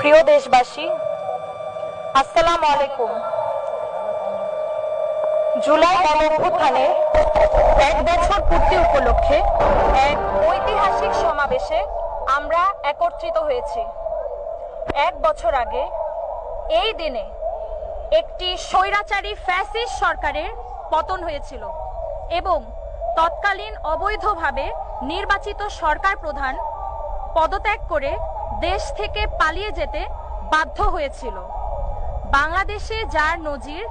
প্রিয় দেশবাসী, আসসালামু আলাইকুম। জুলাই গণঅভ্যুত্থানে এক বছর পূর্তি উপলক্ষে এক ঐতিহাসিক সমাবেশে আমরা একত্রিত হয়েছি। এক বছর আগে, এই দিনে একটি স্বৈরাচারী ফ্যাসিস সরকারের পতন হয়েছিল এবং তৎকালীন অবৈধভাবে নির্বাচিত সরকার প্রধান পদত্যাগ করে দেশ থেকে পালিয়ে যেতে বাধ্য হয়েছিল। বাংলাদেশে যার নজির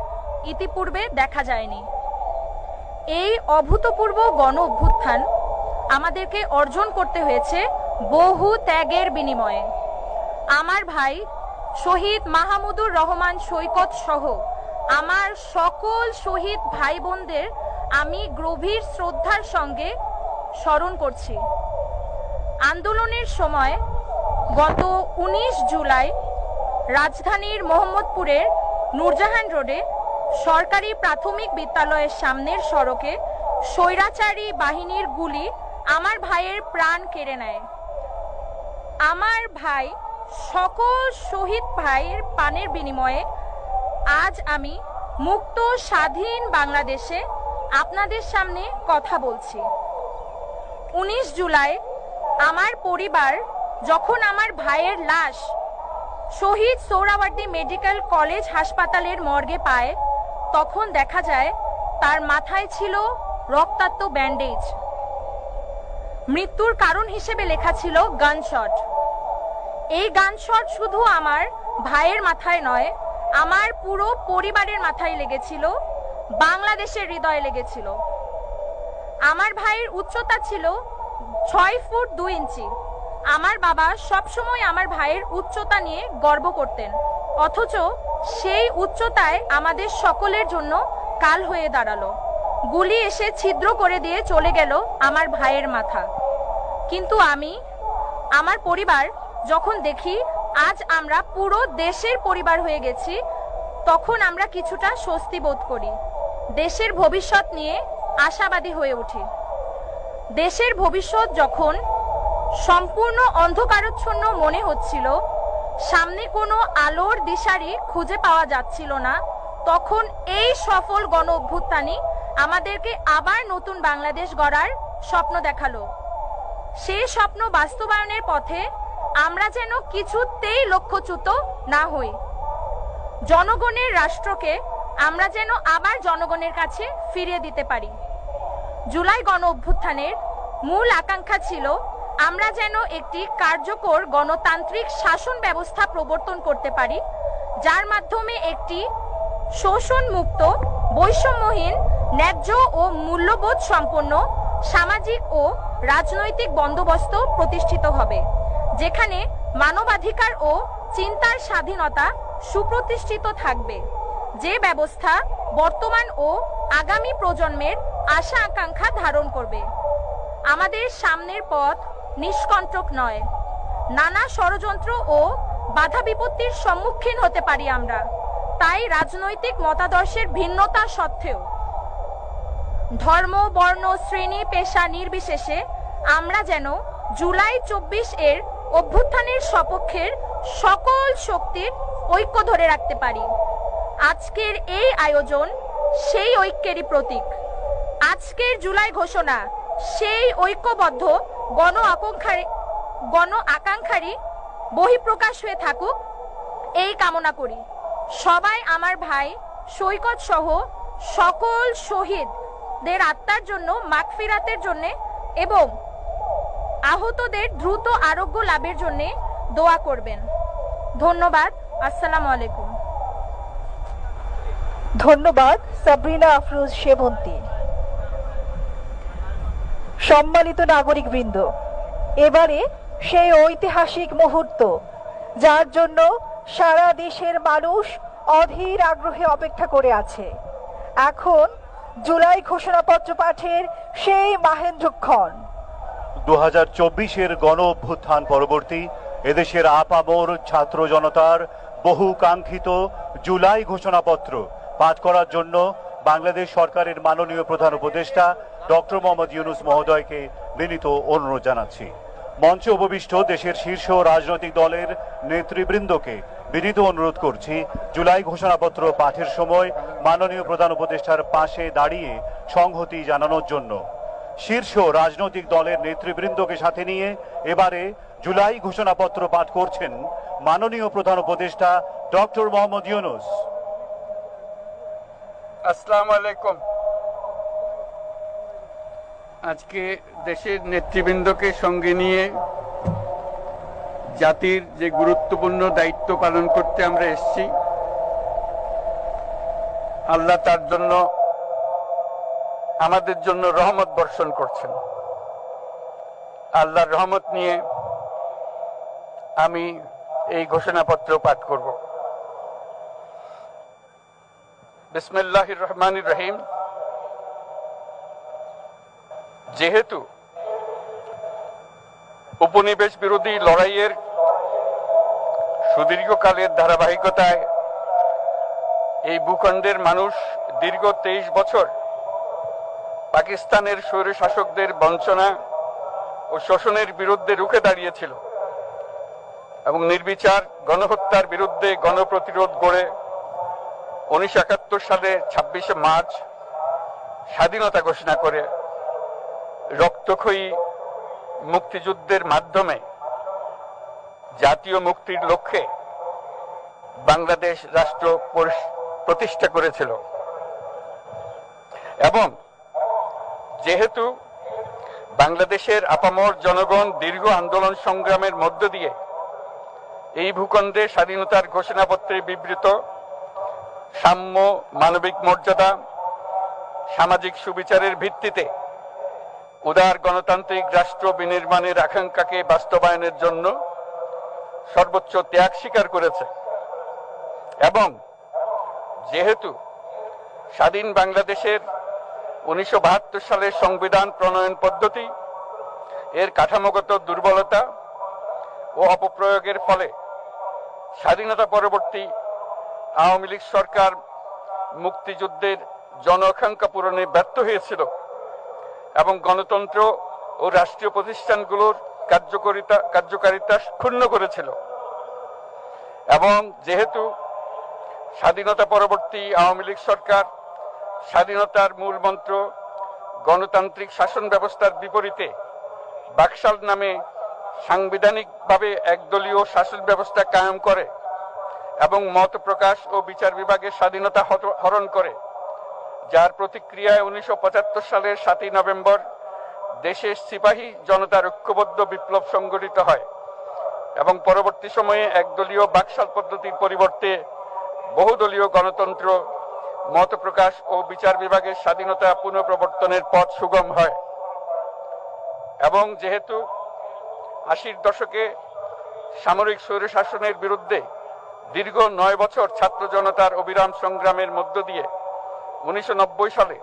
ইতিপূর্বে দেখা যায়নি। এই অভূতপূর্ব গণ অভ্যুত্থান আমাদেরকে অর্জন করতে হয়েছে বহু ত্যাগের বিনিময়ে। আমার ভাই শহীদ মাহমুদুর রহমান সৈকত সহ আমার সকল শহীদ ভাই বোনদের আমি গভীর শ্রদ্ধার সঙ্গে স্মরণ করছি। আন্দোলনের সময় গত ১৯ জুলাই রাজধানীর মোহাম্মদপুরের নূরজাহান রোডে সরকারি প্রাথমিক বিদ্যালয়ের সামনের সড়কে স্বৈরাচারী বাহিনীর গুলি আমার ভাইয়ের প্রাণ কেড়ে নেয়। আমার ভাই সকল শহীদ ভাইয়ের পানের বিনিময়ে আজ আমি মুক্ত স্বাধীন বাংলাদেশে আপনাদের সামনে কথা বলছি। উনিশ জুলাই আমার পরিবার যখন আমার ভাইয়ের লাশ শহীদ সোহরাওয়ার্দী মেডিকেল কলেজ হাসপাতালের মর্গে পায়, তখন দেখা যায় তার মাথায় ছিল রক্তাক্ত ব্যান্ডেজ। মৃত্যুর কারণ হিসেবে লেখা ছিল গানশট। এই গানশট শুধু আমার ভাইয়ের মাথায় নয়, আমার পুরো পরিবারের মাথায় লেগেছিল, বাংলাদেশের হৃদয়ে লেগেছিল। আমার ভাইয়ের উচ্চতা ছিল ছয় ফুট দুই ইঞ্চি। আমার বাবা সবসময় আমার ভাইয়ের উচ্চতা নিয়ে গর্ব করতেন। অথচ সেই উচ্চতায় আমাদের সকলের জন্য কাল হয়ে দাঁড়াল। গুলি এসে ছিদ্র করে দিয়ে চলে গেল আমার ভাইয়ের মাথা। কিন্তু আমি, আমার পরিবার যখন দেখি আজ আমরা পুরো দেশের পরিবার হয়ে গেছি, তখন আমরা কিছুটা স্বস্তি বোধ করি। দেশের ভবিষ্যৎ নিয়ে আশাবাদী হয়ে উঠি। দেশের ভবিষ্যৎ যখন সম্পূর্ণ অন্ধকারচ্ছন্ন মনে হচ্ছিল। সামনে কোনো আলোর দিশারি খুঁজে পাওয়া যাচ্ছিল না। তখন এই সফল গণ অভ্যুত্থানই আমাদেরকে আবার নতুন বাংলাদেশ গড়ার স্বপ্ন দেখাল। সেই স্বপ্ন বাস্তবায়নের পথে আমরা যেন কিছুতেই লক্ষ্যচ্যুত না হই। জনগণের রাষ্ট্রকে আমরা যেন আবার জনগণের কাছে ফিরিয়ে দিতে পারি। জুলাই গণ অভ্যুত্থানের মূল আকাঙ্ক্ষা ছিল আমরা যেন একটি কার্যকর গণতান্ত্রিক শাসন ব্যবস্থা প্রবর্তন করতে পারি, যার মাধ্যমে একটি শোষণ মুক্ত বৈষম্যহীন, ন্যায্য ও মূল্যবোধ সম্পন্ন সামাজিক ও রাজনৈতিক বন্দোবস্ত প্রতিষ্ঠিত হবে, যেখানে মানবাধিকার ও চিন্তার স্বাধীনতা সুপ্রতিষ্ঠিত থাকবে। যে ব্যবস্থা বর্তমান ও আগামী প্রজন্মের আশা আকাঙ্ক্ষা ধারণ করবে। আমাদের সামনের পথ নিষ্কণ্টক নয়। নানা ষড়যন্ত্র ও বাধা বিপত্তির সম্মুখীন হতে পারি আমরা। তাই রাজনৈতিক মতাদর্শের ভিন্নতা সত্ত্বেও। ধর্ম, বর্ণ, শ্রেণি, পেশা নির্বিশেষে আমরা যেন জুলাই চব্বিশ এর অভ্যুত্থানের সপক্ষের সকল শক্তির ঐক্য ধরে রাখতে পারি। আজকের এই আয়োজন সেই ঐক্যেরই প্রতীক। আজকের জুলাই ঘোষণা সেই ঐক্যবদ্ধ গণ আকাঙ্ক্ষারী, গণ আকাঙ্ক্ষারই বহিঃপ্রকাশ হয়ে থাকুক, এই কামনা করি। সবাই আমার ভাই, সৈকত সহ সকল শহীদদের আত্মার জন্য মাগফিরাতের জন্য এবং আহতদের দ্রুত আরোগ্য লাভের জন্য দোয়া করবেন। ধন্যবাদ। আসসালামু আলাইকুম। ধন্যবাদ, সাবরিনা আফরোজ সেবন্তী। সম্মানিত নাগরিকবৃন্দ, এবারে সেই ঐতিহাসিক মুহূর্ত, যার জন্য সারা দেশের মানুষ অধীর আগ্রহে অপেক্ষা করে আছে। এখন জুলাই ঘোষণাপত্র পাঠের সেই মাহেন্দ্রক্ষণ। দু হাজার চব্বিশের গণ অভ্যুত্থান পরবর্তী এদেশের আপামর ছাত্র জনতার বহু কাঙ্ক্ষিত জুলাই ঘোষণাপত্র পাঠ করার জন্য বাংলাদেশ সরকারের মাননীয় প্রধান উপদেষ্টা ডক্টর মোহাম্মদ ইউনুস মহোদয়কে বিনীত অনুরোধ জানাচ্ছি। মঞ্চে উপবিষ্ট দেশের শীর্ষ রাজনৈতিক দলের নেতৃবৃন্দকে বিনীত অনুরোধ করছি, জুলাই ঘোষণাপত্র পাঠের সময় মাননীয় প্রধান উপদেষ্টার পাশে দাঁড়িয়ে সংহতি জানানোর জন্য। শীর্ষ রাজনৈতিক দলের নেতৃবৃন্দকে সাথে নিয়ে এবারে জুলাই ঘোষণাপত্র পাঠ করছেন মাননীয় প্রধান উপদেষ্টা ডক্টর মোহাম্মদ ইউনুস। আসসালামু আলাইকুম। আজকে দেশের নেতৃবৃন্দকে সঙ্গে নিয়ে জাতির যে গুরুত্বপূর্ণ দায়িত্ব পালন করতে আমরা এসেছি, আল্লাহ তার জন্য আমাদের জন্য রহমত বর্ষণ করছেন। আল্লাহর রহমত নিয়ে আমি এই ঘোষণাপত্র পাঠ করব। বিসমিল্লাহ রহমান রহিম। যেহেতু উপনিবেশ বিরোধী লড়াইয়ের সুদীর্ঘকালের ধারাবাহিকতায় এই ভূখণ্ডের মানুষ দীর্ঘ তেইশ বছর পাকিস্তানের স্বৈর শাসকদের বঞ্চনা ও শোষণের বিরুদ্ধে রুখে দাঁড়িয়েছিল এবং নির্বিচার গণহত্যার বিরুদ্ধে গণপ্রতিরোধ গড়ে উনিশশো একাত্তর সালে ছাব্বিশে মার্চ স্বাধীনতা ঘোষণা করে রক্তক্ষয়ী মুক্তিযুদ্ধের মাধ্যমে জাতীয় মুক্তির লক্ষ্যে বাংলাদেশ রাষ্ট্র প্রতিষ্ঠা করেছিল। এবং যেহেতু বাংলাদেশের আপামর জনগণ দীর্ঘ আন্দোলন সংগ্রামের মধ্য দিয়ে এই ভূখণ্ডে স্বাধীনতার ঘোষণাপত্রে বিবৃত সাম্য মানবিক মর্যাদা, সামাজিক সুবিচারের ভিত্তিতে উদার গণতান্ত্রিক রাষ্ট্র বিনির্মাণের আকাঙ্ক্ষাকে বাস্তবায়নের জন্য সর্বোচ্চ ত্যাগ স্বীকার করেছে। এবং যেহেতু স্বাধীন বাংলাদেশের উনিশশো বাহাত্তর সালের সংবিধান প্রণয়ন পদ্ধতি, এর কাঠামোগত দুর্বলতা ও অপপ্রয়োগের ফলে স্বাধীনতা পরবর্তী আওয়ামী লীগ সরকার মুক্তিযুদ্ধের জনআকাঙ্ক্ষা পূরণে ব্যর্থ হয়েছিল। এবং গণতন্ত্র ও রাষ্ট্রীয় প্রতিষ্ঠানগুলোর কার্যকারিতা কার্যকারিতা ক্ষুণ্ণ করেছিল। এবং যেহেতু স্বাধীনতা পরবর্তী আওয়ামী লীগ সরকার স্বাধীনতার মূল মন্ত্র গণতান্ত্রিক শাসন ব্যবস্থার বিপরীতে বাকশাল নামে সাংবিধানিকভাবে একদলীয় শাসন ব্যবস্থা কায়েম করে এবং মত প্রকাশ ও বিচার বিভাগের স্বাধীনতা হরণ করে যার প্রতিক্রিয়ায় উনিশশো পঁচাত্তর সালের সাতই নভেম্বর দেশের সিপাহী জনতার ঐক্যবদ্ধ বিপ্লব সংগঠিত হয় এবং পরবর্তী সময়ে একদলীয় বাকশাল পদ্ধতির পরিবর্তে বহুদলীয় গণতন্ত্র, মত প্রকাশ ও বিচার বিভাগের স্বাধীনতা পুনঃপ্রবর্তনের পথ সুগম হয়। এবং যেহেতু আশির দশকে সামরিক স্বৈরশাসনের বিরুদ্ধে দীর্ঘ নয় বছর ছাত্র জনতার অবিরাম সংগ্রামের মধ্য দিয়ে উনিশশো নব্বই সালে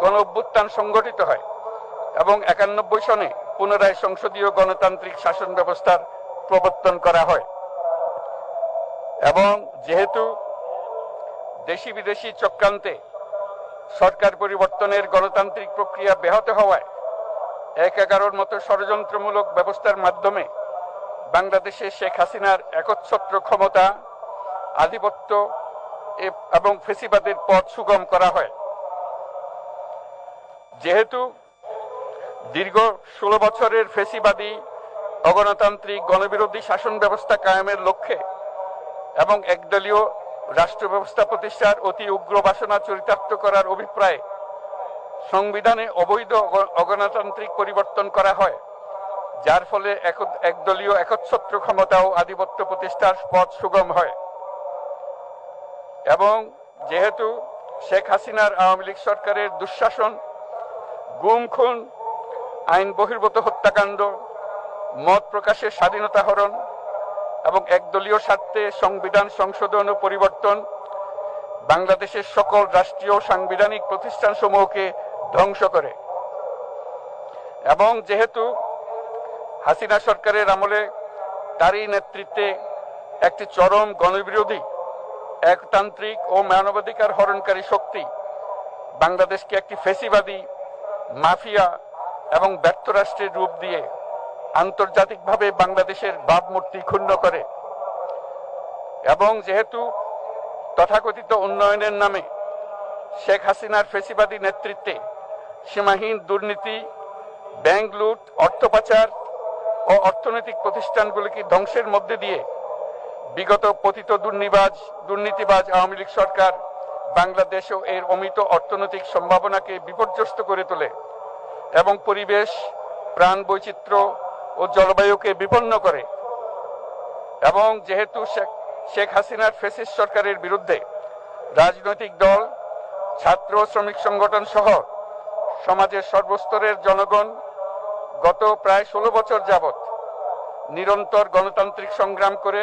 গণ অভ্যুত্থান সংগঠিত হয় এবং একানব্বই সনে পুনরায় সংসদীয় গণতান্ত্রিক শাসন ব্যবস্থার প্রবর্তন করা হয়। এবং যেহেতু দেশি বিদেশি চক্রান্তে সরকার পরিবর্তনের গণতান্ত্রিক প্রক্রিয়া ব্যাহত হওয়ায় এক এগারোর মতো ষড়যন্ত্রমূলক ব্যবস্থার মাধ্যমে বাংলাদেশে শেখ হাসিনার একচ্ছত্র ক্ষমতা, আধিপত্য এবং ফেসিবাদের পথ সুগম করা হয়। যেহেতু দীর্ঘ ষোলো বছরের ফেসিবাদী অগণতান্ত্রিক গণবিরোধী শাসন ব্যবস্থা কায়েমের লক্ষ্যে এবং একদলীয় রাষ্ট্র ব্যবস্থা প্রতিষ্ঠার অতি উগ্র বাসনা চরিতার্থ করার অভিপ্রায়ে সংবিধানে অবৈধ অগণতান্ত্রিক পরিবর্তন করা হয়, যার ফলে একদলীয় একচ্ছত্র ক্ষমতা ও আধিপত্য প্রতিষ্ঠার পথ সুগম হয়। এবং যেহেতু শেখ হাসিনার আওয়ামী লীগ সরকারের দুঃশাসন, গুম, খুন, আইন বহির্ভূত হত্যাকাণ্ড, মত প্রকাশের স্বাধীনতা হরণ এবং একদলীয় স্বার্থে সংবিধান সংশোধন ও পরিবর্তন বাংলাদেশের সকল রাষ্ট্রীয় সাংবিধানিক প্রতিষ্ঠান সমূহকে ধ্বংস করে। এবং যেহেতু হাসিনা সরকারের আমলে তারই নেতৃত্বে একটি চরম গণবিরোধী একতান্ত্রিক ও মানবাধিকার হরণকারী শক্তি। বাংলাদেশকে একটি ফেসিবাদী, মাফিয়া এবং ব্যর্থ রাষ্ট্রের রূপ দিয়ে আন্তর্জাতিকভাবে বাংলাদেশের ভাবমূর্তি ক্ষুণ্ণ করে। এবং যেহেতু তথাকথিত উন্নয়নের নামে শেখ হাসিনার ফেসিবাদী নেতৃত্বে সীমাহীন দুর্নীতি, ব্যাংক লুট, অর্থ পাচার ও অর্থনৈতিক প্রতিষ্ঠানগুলিকে ধ্বংসের মধ্যে দিয়ে বিগত পতিত দুর্নিবাজ, দুর্নীতিবাজ আওয়ামী লীগ সরকার বাংলাদেশ ও এর অমিত অর্থনৈতিক সম্ভাবনাকে বিপর্যস্ত করে তোলে এবং পরিবেশ, প্রাণ বৈচিত্র্য ও জলবায়ুকে বিপন্ন করে। এবং যেহেতু শেখ হাসিনার ফেসিস সরকারের বিরুদ্ধে রাজনৈতিক দল, ছাত্র শ্রমিক সংগঠন সহ সমাজের সর্বস্তরের জনগণ গত প্রায় ষোলো বছর যাবৎ নিরন্তর গণতান্ত্রিক সংগ্রাম করে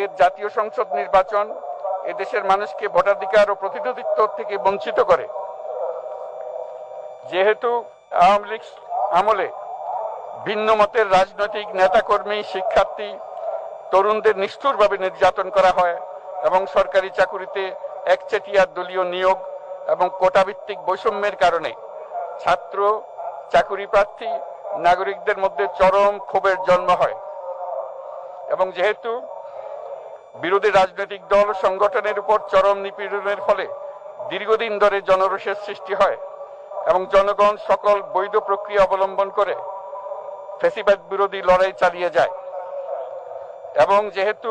এর জাতীয় সংসদ নির্বাচন এদেশের মানুষকে ভোটাধিকার ও প্রতিনিধিত্ব থেকে বঞ্চিত করে। যেহেতু আওয়ামী লীগ আমলে ভিন্ন মতের রাজনৈতিক নেতাকর্মী, শিক্ষার্থী, তরুণদের নিষ্ঠুরভাবে নির্যাতন করা হয় এবং সরকারি চাকুরিতে একচেটিয়া দলীয় নিয়োগ এবং কোটাভিত্তিক বৈষম্যের কারণে ছাত্র, চাকুরি প্রার্থী, নাগরিকদের মধ্যে চরম ক্ষোভের জন্ম হয়। এবং যেহেতু বিরোধী রাজনৈতিক দল সংগঠনের উপর চরম নিপীড়নের ফলে দীর্ঘদিন ধরে জনরোষের সৃষ্টি হয় এবং জনগণ সকল বৈধ প্রক্রিয়া অবলম্বন করে ফেসিবাদ বিরোধী লড়াই চালিয়ে যায়। এবং যেহেতু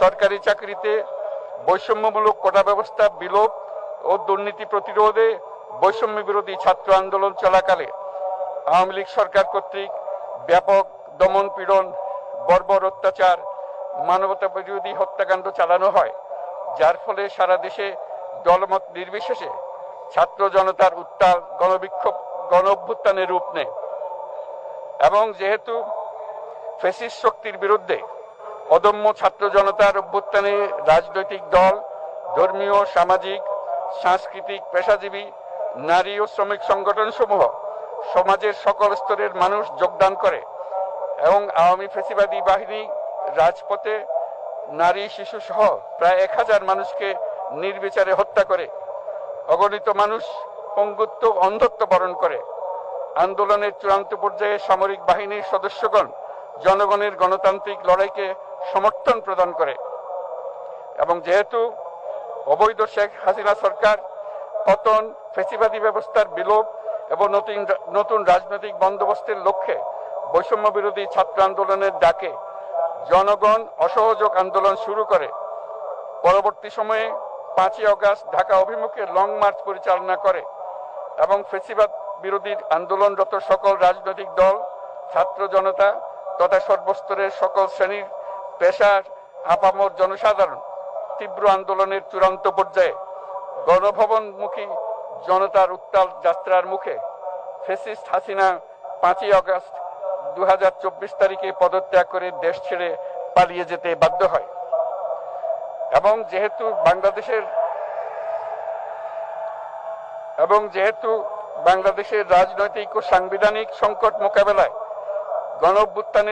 সরকারি চাকরিতে বৈষম্যমূলক কোটা ব্যবস্থা বিলোপ ও দুর্নীতি প্রতিরোধে বৈষম্য বিরোধী ছাত্র আন্দোলন চলাকালে আওয়ামী লীগ সরকার কর্তৃক ব্যাপক দমন পীড়ন, বর্বর অত্যাচার মানবতা বিরোধী হত্যাকাণ্ড চালানো হয়, যার ফলে সারা দেশে দলমত নির্বিশেষে ছাত্র জনতার উত্তাল গণবিক্ষোভ গণ অভ্যুত্থানের রূপ নেয়। এবং যেহেতু ফেসিস শক্তির বিরুদ্ধে অদম্য ছাত্র জনতার অভ্যুত্থানে রাজনৈতিক দল, ধর্মীয়, সামাজিক, সাংস্কৃতিক, পেশাজীবী, নারী ও শ্রমিক সংগঠন সমূহ সমাজের সকল স্তরের মানুষ যোগদান করে এবং আওয়ামী ফেসিবাদী বাহিনী রাজপথে নারী, শিশু সহ প্রায় এক হাজার মানুষকে নির্বিচারে হত্যা করে, অগণিত মানুষ পঙ্গুত্ব অন্ধত্ব বরণ করে। আন্দোলনের চূড়ান্ত পর্যায়ে সামরিক বাহিনীর সদস্যগণ জনগণের গণতান্ত্রিক লড়াইকে সমর্থন প্রদান করে এবং যেহেতু অবৈধ শেখ হাসিনা সরকার পতন, ফেসিবাদী ব্যবস্থার বিলোপ এবং নতুন নতুন রাজনৈতিক বন্দোবস্তের লক্ষ্যে বৈষম্য বিরোধী ছাত্র আন্দোলনের ডাকে জনগণ অসহযোগ আন্দোলন শুরু করে। পরবর্তী সময়ে পাঁচই অগাস্ট ঢাকা অভিমুখে লং মার্চ পরিচালনা করে এবং ফেসিবাদ বিরোধী আন্দোলনরত সকল রাজনৈতিক দল, ছাত্র জনতা তথা সর্বস্তরের সকল শ্রেণির পেশার আপামর জনসাধারণ তীব্র আন্দোলনের চূড়ান্ত পর্যায়ে গণভবনমুখী জনতার উত্তাল যাত্রার মুখে ফেসিস্ট হাসিনা পাঁচই আগস্ট দু হাজার চব্বিশ তারিখে পদত্যাগ করে দেশ ছেড়ে পালিয়ে যেতে বাধ্য হয়। এবং যেহেতু বাংলাদেশের এবং যেহেতু বাংলাদেশের রাজনৈতিক ও সাংবিধানিক সংকট মোকাবেলায় গণ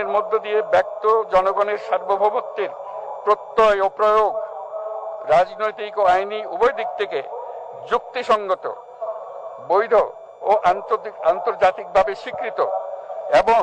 মধ্য দিয়ে ব্যক্ত জনগণের সার্বভৌমত্বের প্রত্যয় ও প্রয়োগ রাজনৈতিক ও আইনি উভয় দিক থেকে যুক্তিসঙ্গত, বৈধ ও আন্তর্জাতিক আন্তর্জাতিকভাবে স্বীকৃত এবং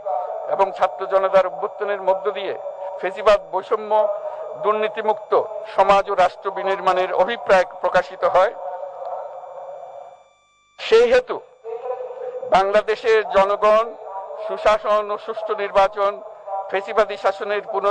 এবং ছাত্র জনতার অভ্যুত্থানের মধ্য দিয়ে ফেসিবাদ, বৈষম্য, দুর্নীতিমুক্ত সমাজ ও রাষ্ট্র বিনির্মাণের অভিপ্রায় প্রকাশিত হয়। সেই হেতু বাংলাদেশের জনগণ, সুশাসন ও সুষ্ঠু নির্বাচন, ফেসিবাদী শাসনের পুনর